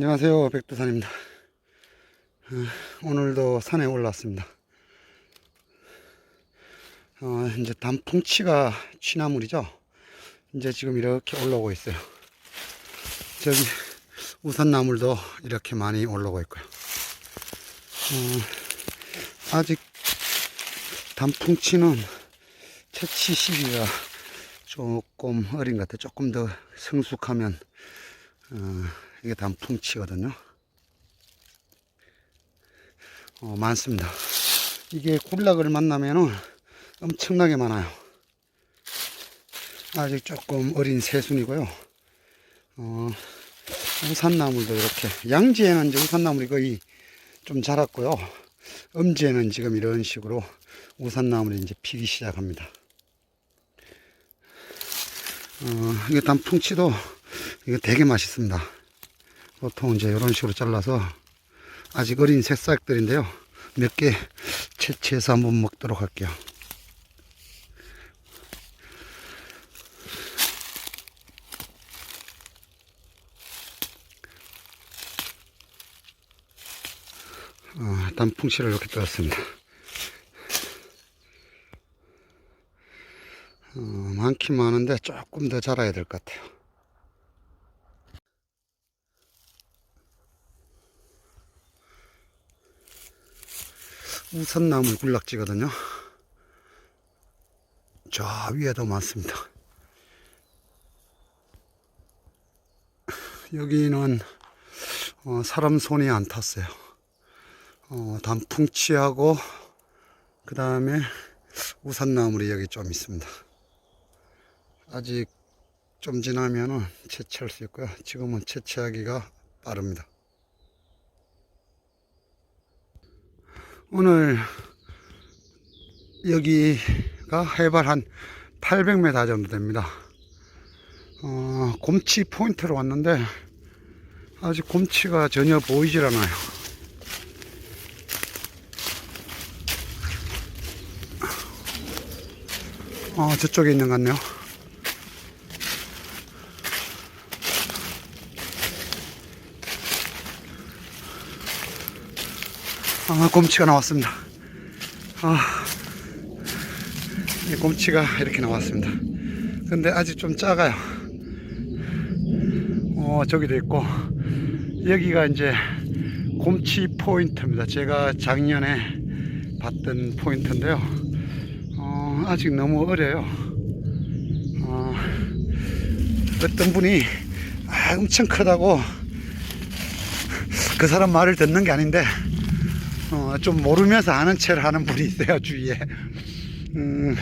안녕하세요. 백두산입니다. 어, 오늘도 산에 올라왔습니다. 어, 이제 단풍치가 취나물이죠? 이제 지금 이렇게 올라오고 있어요. 저기 우산나물도 이렇게 많이 올라오고 있고요. 어, 아직 단풍치는 채취 시기가 조금 어린 것 같아요. 조금 더 성숙하면 어, 이게 단풍치거든요. 어, 많습니다. 이게 굴락을 만나면은 엄청나게 많아요. 아직 조금 어린 새순이고요. 어, 우산나물도 이렇게. 양지에는 이제 우산나물이 거의 좀 자랐고요. 음지에는 지금 이런 식으로 우산나물이 이제 피기 시작합니다. 어, 이게 단풍치도 이거 되게 맛있습니다. 보통 이제 이런 식으로 잘라서 아직 어린 새싹들인데요. 몇 개 채취해서 한번 먹도록 할게요. 어, 단풍치를 이렇게 뜯었습니다. 어, 많긴 많은데 조금 더 자라야 될 것 같아요. 우산나물 군락지거든요. 저 위에도 많습니다. 여기는 어, 사람 손이 안 탔어요. 어, 단풍치하고 그 다음에 우산나물이 여기 좀 있습니다. 아직 좀 지나면은 채취할 수 있고요. 지금은 채취하기가 빠릅니다. 오늘 여기가 해발 한 800m 정도 됩니다. 어, 곰치 포인트로 왔는데 아직 곰치가 전혀 보이질 않아요. 어, 저쪽에 있는 것 같네요. 아, 곰치가 나왔습니다. 아, 이 곰치가 이렇게 나왔습니다. 근데 아직 좀 작아요. 어, 저기도 있고, 여기가 이제 곰치 포인트입니다. 제가 작년에 봤던 포인트인데요. 어, 아직 너무 어려요. 어, 어떤 분이 아, 엄청 크다고 그 사람 말을 듣는 게 아닌데 어, 좀 모르면서 아는 체를 하는 분이 있어요, 주위에. 음,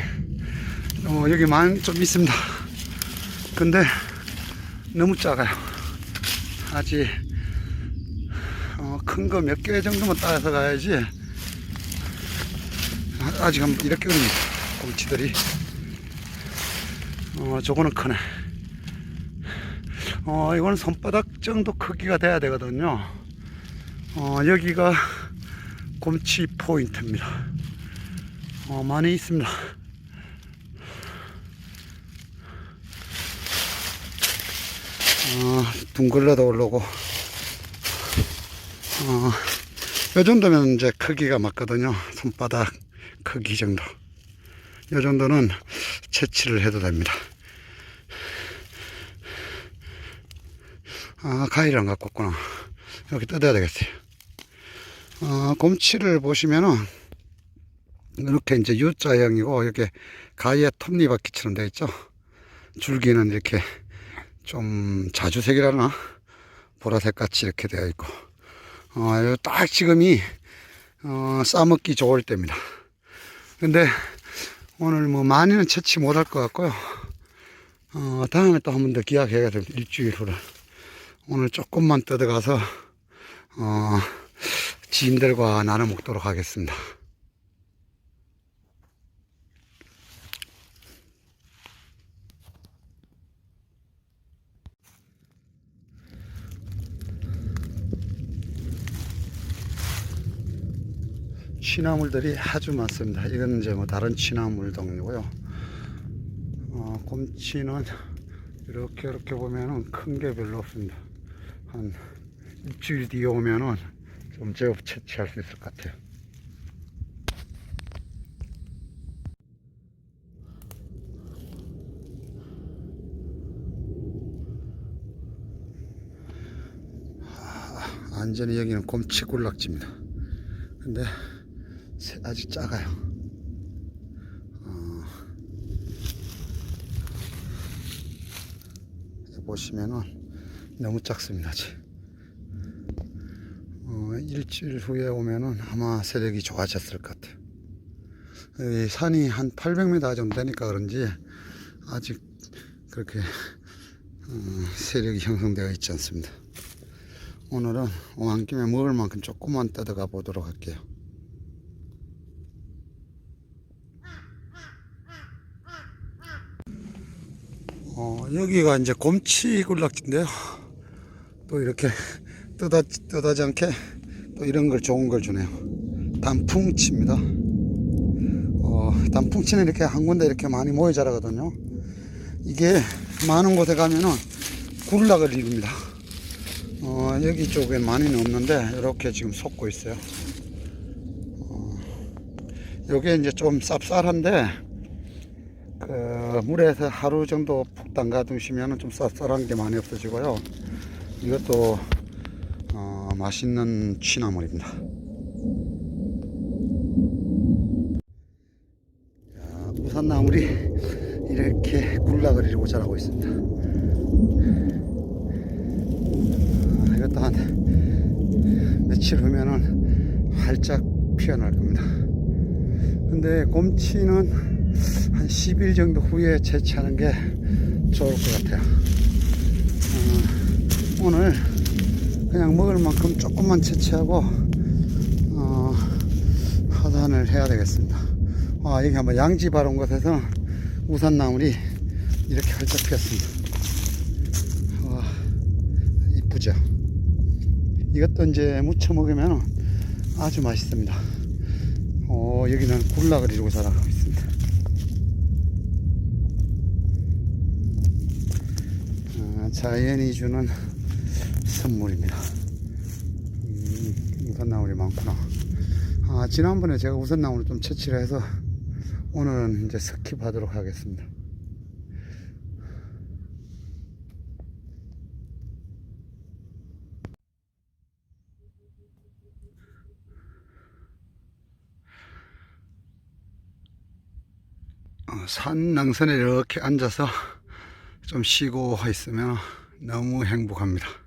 어, 여기만 좀 있습니다. 근데 너무 작아요. 아직, 어, 큰 거 몇 개 정도만 따서 가야지. 아, 아직 한 이렇게 큽니다. 곰치들이. 어, 저거는 크네. 어, 이거는 손바닥 정도 크기가 돼야 되거든요. 어, 여기가 곰치 포인트입니다. 어, 많이 있습니다. 어, 둥글러도 오르고, 어, 요 정도면 이제 크기가 맞거든요. 손바닥 크기 정도. 요 정도는 채취를 해도 됩니다. 아, 가위를 안 갖고 왔구나. 여기 뜯어야 되겠어요. 어, 곰치를 보시면은 이렇게 이제 U자형이고 이렇게 가위에 톱니바퀴처럼 되어 있죠. 줄기는 이렇게 좀 자주색이라나 보라색 같이 이렇게 되어 있고 어, 딱 지금이 어, 싸먹기 좋을 때입니다. 근데 오늘 뭐 많이는 채취 못할 것 같고요. 어, 다음에 또 한 번 더 기약해야 될 일주일 후를 오늘 조금만 뜯어가서 어, 지인들과 나눠 먹도록 하겠습니다. 취나물들이 아주 많습니다. 이건 이제 뭐 다른 취나물 종류고요. 어, 곰치는 이렇게 이렇게 보면은 큰 게 별로 없습니다. 한 일주일 뒤에 오면은 좀 제법 채취할 수 있을 것 같아요. 아, 완전히 여기는 곰치 군락지입니다. 근데 새- 아직 작아요. 어, 보시면은 너무 작습니다. 아직. 어, 일주일 후에 오면은 아마 세력이 좋아졌을 것 같아요. 이 산이 한 800m 정도 되니까 그런지 아직 그렇게 어, 세력이 형성되어 있지 않습니다. 오늘은 온 김에 먹을 만큼 조금만 뜯어가 보도록 할게요. 어, 여기가 이제 곰치 군락지인데요. 또 이렇게 뜯어, 뜯어지 않게 또 이런 걸 좋은 걸 주네요. 단풍치입니다. 어, 단풍치는 이렇게 한 군데 이렇게 많이 모여 자라거든요. 이게 많은 곳에 가면은 군락을 이룹니다. 어, 여기 쪽엔 많이는 없는데 이렇게 지금 솟고 있어요. 어, 요게 이제 좀 쌉쌀한데 그 물에서 하루 정도 푹 담가 두시면 좀 쌉쌀한 게 많이 없어지고요. 이것도 어, 맛있는 취나물입니다. 자, 우산나물이 이렇게 굴락을 이루고 자라고 있습니다. 아, 이것도 한 며칠 후면은 활짝 피어날 겁니다. 근데 곰치는 한 10일 정도 후에 채취하는 게 좋을 것 같아요. 어, 오늘 그냥 먹을 만큼 조금만 채취하고 어, 하산을 해야 되겠습니다. 아, 여기 한번 양지 바른 곳에서 우산나물이 이렇게 활짝 피었습니다. 와, 이쁘죠? 이것도 이제 무쳐 먹으면 아주 맛있습니다. 어, 여기는 굴락을 이루고 자라고 있습니다. 아, 자연이 주는 선물입니다. 음, 우산나물이 많구나. 아, 지난번에 제가 우산나물을 좀 채취를 해서 오늘은 이제 스킵하도록 하겠습니다. 어, 산 능선에 이렇게 앉아서 좀 쉬고 있으면 너무 행복합니다.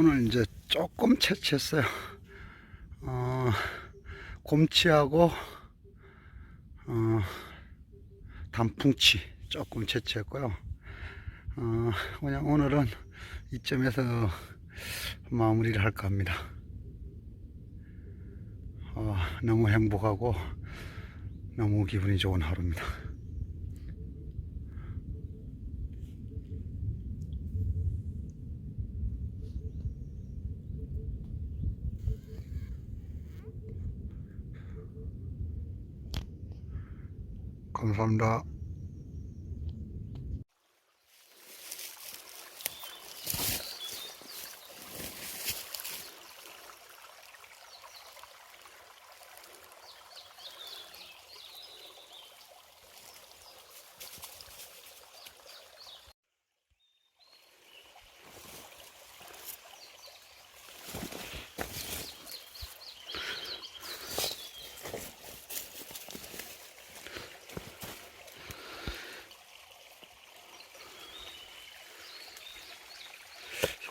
오늘 이제 조금 채취했어요. 어, 곰치하고 어, 단풍치 조금 채취했고요. 어, 그냥 오늘은 이점에서 마무리를 할까 합니다. 어, 너무 행복하고 너무 기분이 좋은 하루입니다. 감사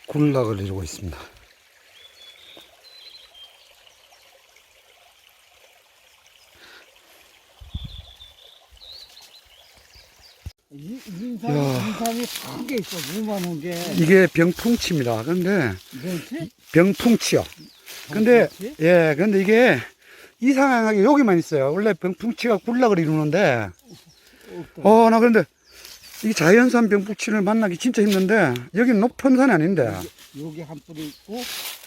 군락을 이루고 있습니다. 이- 인삼, 야. 인삼이 큰 게 있어, 무만한 게. 이게 병풍치입니다. 근데 뭐지? 병풍치요. 근데 병풍치? 예, 근데 이게 이상하게 여기만 있어요. 원래 병풍치가 군락을 이루는데 없다. 어, 나 그런데 이 자연산 병풍치를 만나기 진짜 힘든데 여기는 높은 산이 아닌데 여기 한 뿌리 있고,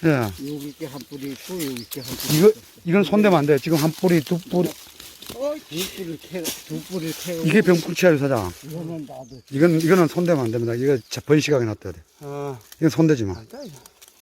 예. 여기 게한 뿌리 있고, 여기 게한 뿌리 이거 있어. 이건 손대면 안 돼. 지금 한 뿌리, 두 뿌리, 두 뿌리 캐, 두 뿌리 캐고. 이게 병풍치야 사장. 이거는 나도. 이건 이거는 손대면 안 됩니다. 이거 자- 번식하게 놔둬야 돼. 아, 이건 손대지 마. 알다, 이거.